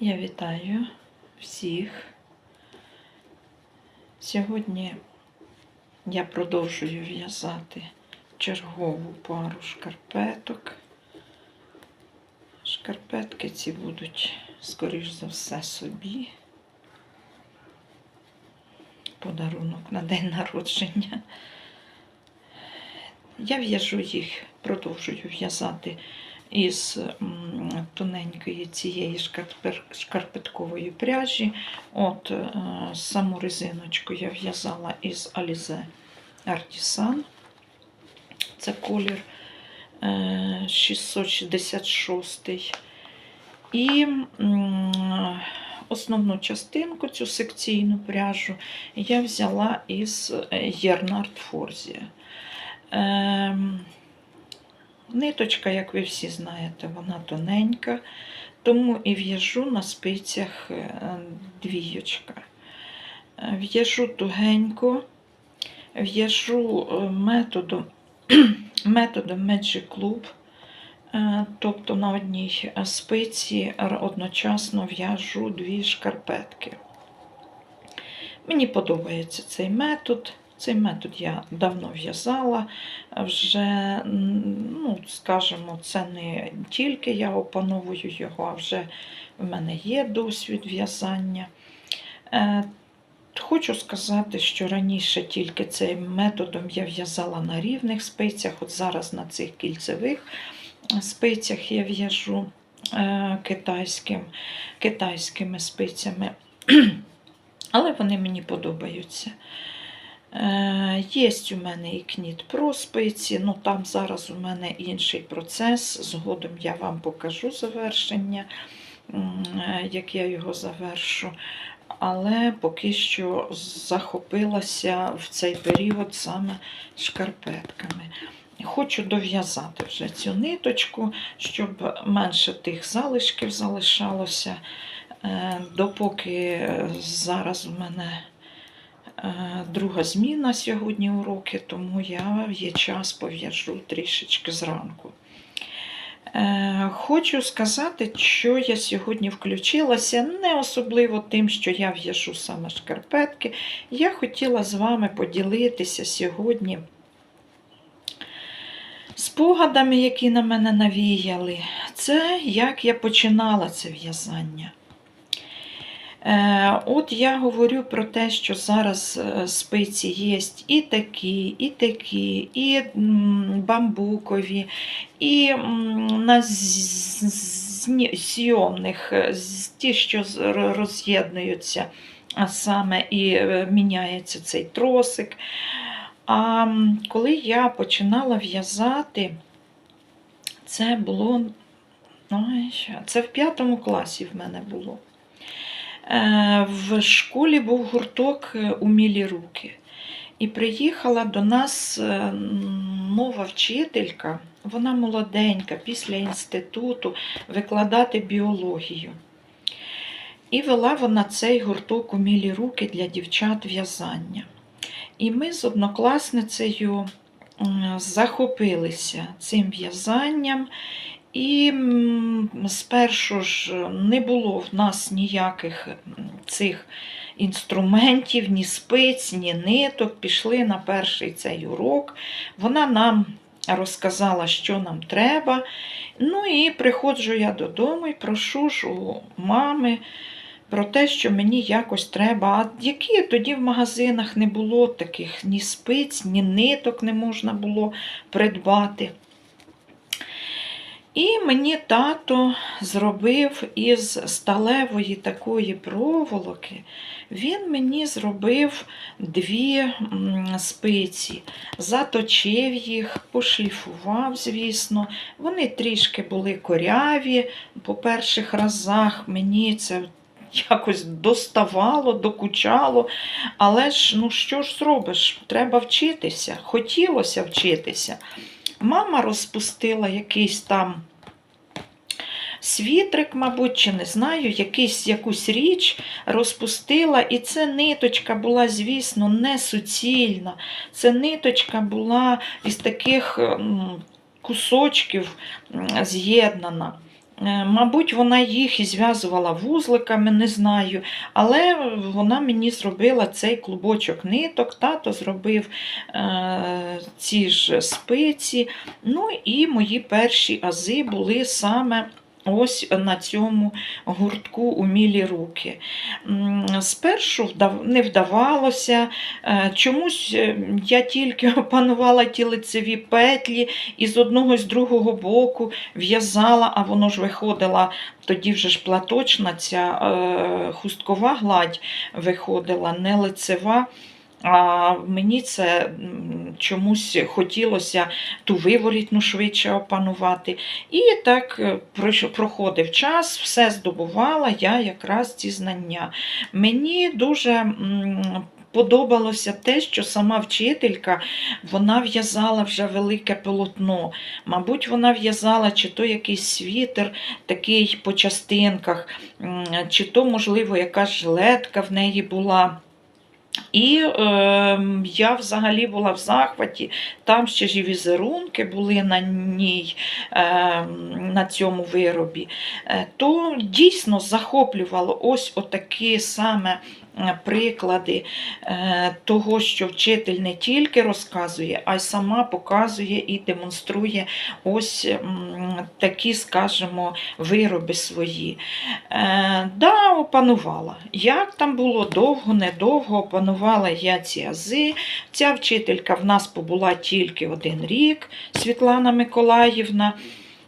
Я вітаю всіх. Сьогодні я продовжую в'язати чергову пару шкарпеток. Шкарпетки ці будуть, скоріш за все, собі. Подарунок на день народження. Я в'яжу їх, продовжую в'язати із тоненької цієї шкарпеткової пряжі. От е, саму резиночку я в'язала із Alize Artisan. Це колір е, 666. І основну частинку, цю секційну пряжу, я взяла із Єрнард Форзія. Ниточка, як ви всі знаєте, вона тоненька, тому і в'яжу на спицях е, двійочка. Е, В'яжу тугенько, в'яжу е, методом, методом Magic Club, тобто на одній спиці одночасно в'яжу дві шкарпетки. Мені подобається цей метод. Цей метод я давно в'язала. Вже, ну, скажімо, це не тільки я опановую його, а вже в мене є досвід в'язання. Е, Хочу сказати, що раніше тільки цим методом я в'язала на рівних спицях, от зараз на цих кільцевих спицях я в'яжу е, китайським, китайськими спицями, але вони мені подобаються. Е, Є у мене і кніт про спиці, ну там зараз у мене інший процес. Згодом я вам покажу завершення, е, як я його завершу. Але поки що захопилася в цей період саме шкарпетками. Хочу дов'язати вже цю ниточку, щоб менше тих залишків залишалося. Е, Допоки зараз у мене друга зміна сьогодні уроки, тому я є час пов'яжу трішечки зранку. Е, Хочу сказати, що я сьогодні включилася не особливо тим, що я в'яжу саме шкарпетки. Я хотіла з вами поділитися сьогодні спогадами, які на мене навіяли. Це як я починала це в'язання. Е, От я говорю про те, що зараз е, спиці є і такі, і такі, і бамбукові, і на зйомних, е, ті, що роз'єднуються, а саме і міняється цей тросик. А коли я починала в'язати, це було. Що- це в п'ятому класі в мене було. Е, В школі був гурток е, Умілі руки. І приїхала до нас е, нова вчителька, вона молоденька, після інституту, викладати біологію. І вела вона цей гурток Умілі руки для дівчат в'язання. І ми з однокласницею захопилися цим в'язанням. І спершу ж не було в нас ніяких цих інструментів, ні спиць, ні ниток. Пішли на перший цей урок. Вона нам розказала, що нам треба. Ну і приходжу я додому і прошу ж у мами про те, що мені якось треба. А які тоді в магазинах не було таких ні спиць, ні ниток не можна було придбати. І мені тато зробив із сталевої такої проволоки, він мені зробив дві спиці, заточив їх, пошліфував, звісно. Вони трішки були коряві по перших разах. Мені це якось доставало, докучало. Але ж, ну що ж зробиш? Треба вчитися. Хотілося вчитися. Мама розпустила якийсь там світрик, мабуть, чи не знаю, якийсь, якусь річ розпустила, і це ниточка була, звісно, не суцільна. Це ниточка була із таких кусочків з'єднана. Е, Мабуть, вона їх і зв'язувала вузликами, не знаю. Але вона мені зробила цей клубочок ниток, тато зробив е, ці ж спиці. Ну і мої перші ази були саме. Ось на цьому гуртку умілі руки. Спершу не вдавалося, е, чомусь е, я тільки опанувала ті лицеві петлі і з одного і з другого боку в'язала, а воно ж виходила, тоді вже ж платочна ця е, хусткова гладь виходила, не лицева. А мені це чомусь хотілося ту виворітну швидше опанувати. І так е, проходив час, все здобувала я якраз ці знання. Мені дуже подобалося те, що сама вчителька вона в'язала вже велике полотно. Мабуть, вона в'язала чи то якийсь світер, такий по частинках, чи то, можливо, якась жилетка в неї була. І е, я взагалі була в захваті. Там ще ж і візерунки були на ній, е, на цьому виробі. Е, то дійсно захоплювало ось отакі саме приклади е, того, що вчитель не тільки розказує, а й сама показує і демонструє ось такі, скажімо, вироби свої. Е, да, опанувала. Як там було довго, недовго опанувала я ці ази. Ця вчителька в нас побула тільки один рік, Світлана Миколаївна,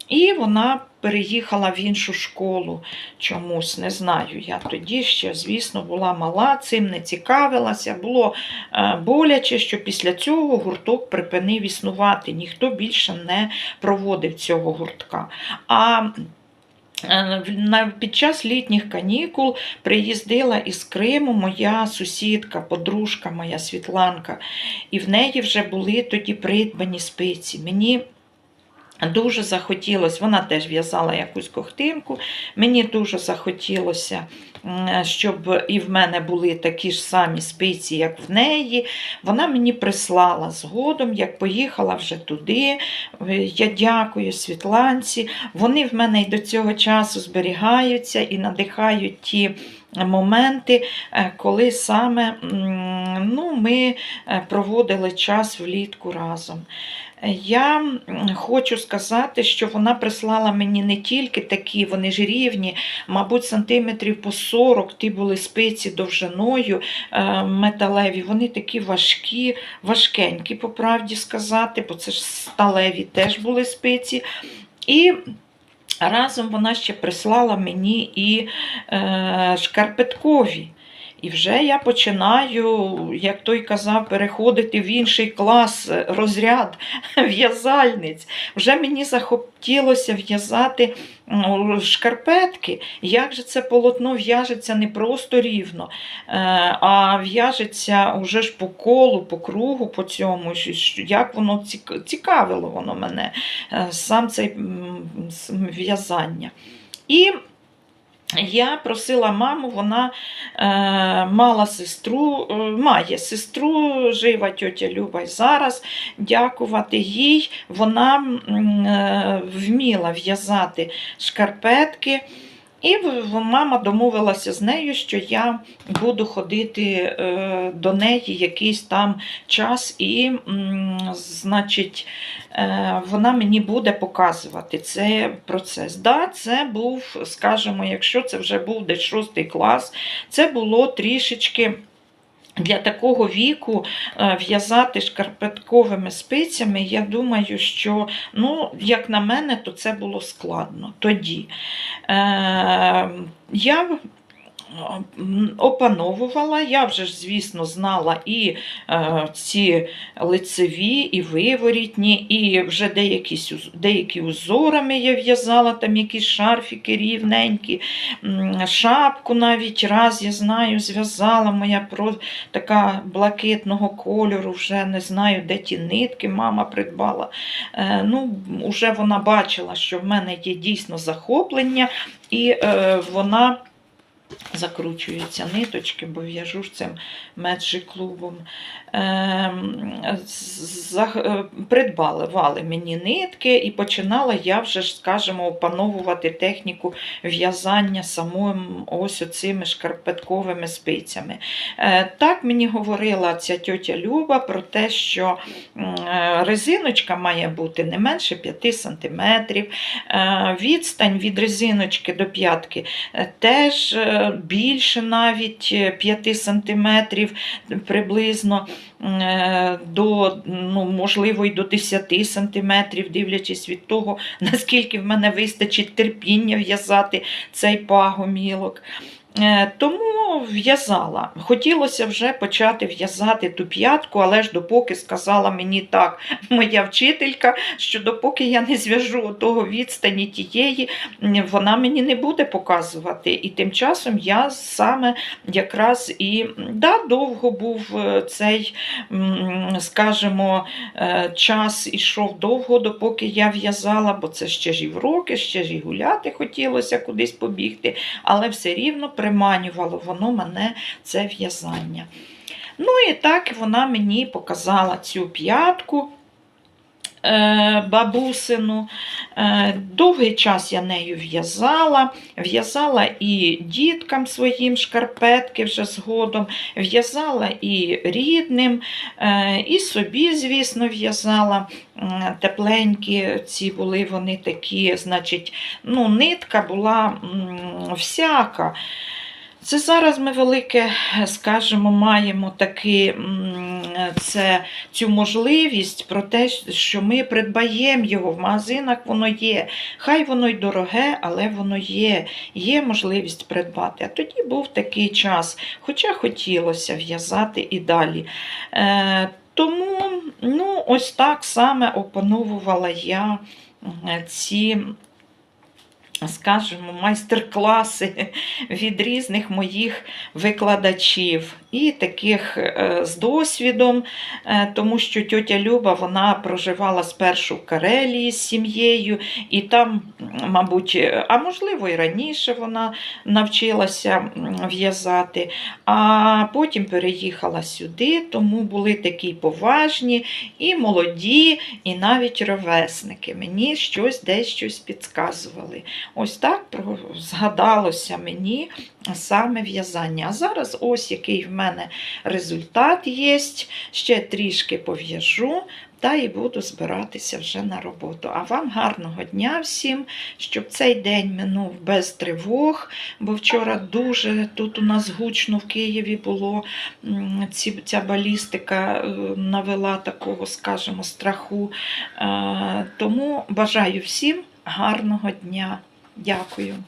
і вона переїхала в іншу школу чомусь, не знаю. Я тоді ще, звісно, була мала, цим не цікавилася. Було е, боляче, що після цього гурток припинив існувати. Ніхто більше не проводив цього гуртка. А Е, Під час літніх канікул приїздила із Криму моя сусідка, подружка моя Світланка, і в неї вже були тоді придбані спиці. Мені дуже захотілося, вона теж в'язала якусь кохтинку, мені дуже захотілося, щоб і в мене були такі ж самі спиці, як в неї. Вона мені прислала згодом, як поїхала вже туди. Е, Я дякую Світланці. Вони в мене й до цього часу зберігаються і надихають ті моменти, е, коли саме ну, ми е, проводили час влітку разом. Я хочу сказати, що вона прислала мені не тільки такі, вони ж рівні, мабуть, сантиметрів по 40 ті були спиці довжиною е, металеві. Вони такі важкі, важкенькі, по правді сказати, бо це ж сталеві теж були спиці. І разом вона ще прислала мені і е, шкарпеткові. І вже я починаю, як той казав, переходити в інший клас, е, розряд в'язальниць. Вже мені захотілося в'язати шкарпетки. Як же це полотно в'яжеться не просто рівно, е, а в'яжеться уже ж по колу, по кругу, по цьому. Як воно цікавило воно мене, е, сам цей в'язання. І я просила маму, вона е, мала сестру, е, має сестру, жива тьотя Люба й зараз. Дякувати їй. Вона е, вміла в'язати шкарпетки. І мама домовилася з нею, що я буду ходити е, до неї якийсь там час, і, значить, е, вона мені буде показувати цей процес. Да, це був, скажімо, якщо це вже був десь шостий клас, це було трішечки. Для такого віку е, в'язати шкарпетковими спицями, я думаю, що, ну, як на мене, то це було складно тоді. Е, я опановувала, я вже ж, звісно, знала і е, ці лицеві, і виворітні, і вже деякі, деякі узорами я в'язала, там якісь шарфіки рівненькі, шапку навіть раз, я знаю, зв'язала моя про така блакитного кольору, вже не знаю, де ті нитки мама придбала. Е, ну, вже вона бачила, що в мене є дійсно захоплення, і е, вона закручуються ниточки, бо в'яжу ж цим меджі клубом. Ем, е, придбали мені нитки, і починала я вже скажімо, опановувати техніку в'язання самим ось оцими шкарпетковими спицями. Е, Так мені говорила ця тьотя Люба про те, що е, резиночка має бути не менше 5 см, відстань від резиночки до п'ятки теж більше навіть е, 5 см приблизно е, до, ну, можливо, і до 10 см, дивлячись від того, наскільки в мене вистачить терпіння в'язати цей пагомілок. Е, Тому в'язала. Хотілося вже почати в'язати ту п'ятку, але ж допоки сказала мені так моя вчителька, що допоки я не зв'яжу того відстані тієї, вона мені не буде показувати. І тим часом я саме якраз і да, довго був е, цей, скажімо, е, час ішов довго, допоки я в'язала, бо це ще ж і вроки, ще ж і гуляти хотілося кудись побігти, але все рівно приманювало воно мене це в'язання. Ну і так вона мені показала цю п'ятку е, бабусину. Е, Довгий час я нею в'язала, в'язала і діткам своїм шкарпетки вже згодом, в'язала і рідним, е, і собі, звісно, в'язала. Тепленькі ці були вони такі, значить, ну, нитка була всяка. Це зараз ми велике, скажімо, маємо таки це, цю можливість про те, що ми придбаємо його в магазинах, воно є. Хай воно й дороге, але воно є. Є можливість придбати. А тоді був такий час, хоча хотілося в'язати і далі. Е, тому ну, ось так саме опановувала я е, ці скажімо, майстер-класи від різних моїх викладачів і таких е, з досвідом, е, тому що тьотя Люба вона проживала спершу в Карелії з сім'єю, і там, мабуть, е, а можливо, і раніше вона навчилася в'язати, а потім переїхала сюди, тому були такі поважні і молоді, і навіть ровесники. Мені щось десь щось підказували. Ось так згадалося мені саме в'язання. А зараз ось який в мене результат є. Ще трішки пов'яжу. Та і буду збиратися вже на роботу. А вам гарного дня всім, щоб цей день минув без тривог, бо вчора дуже тут у нас гучно в Києві було. Ця балістика е, навела такого, скажімо, страху. Е, Тому бажаю всім гарного дня. Дякую.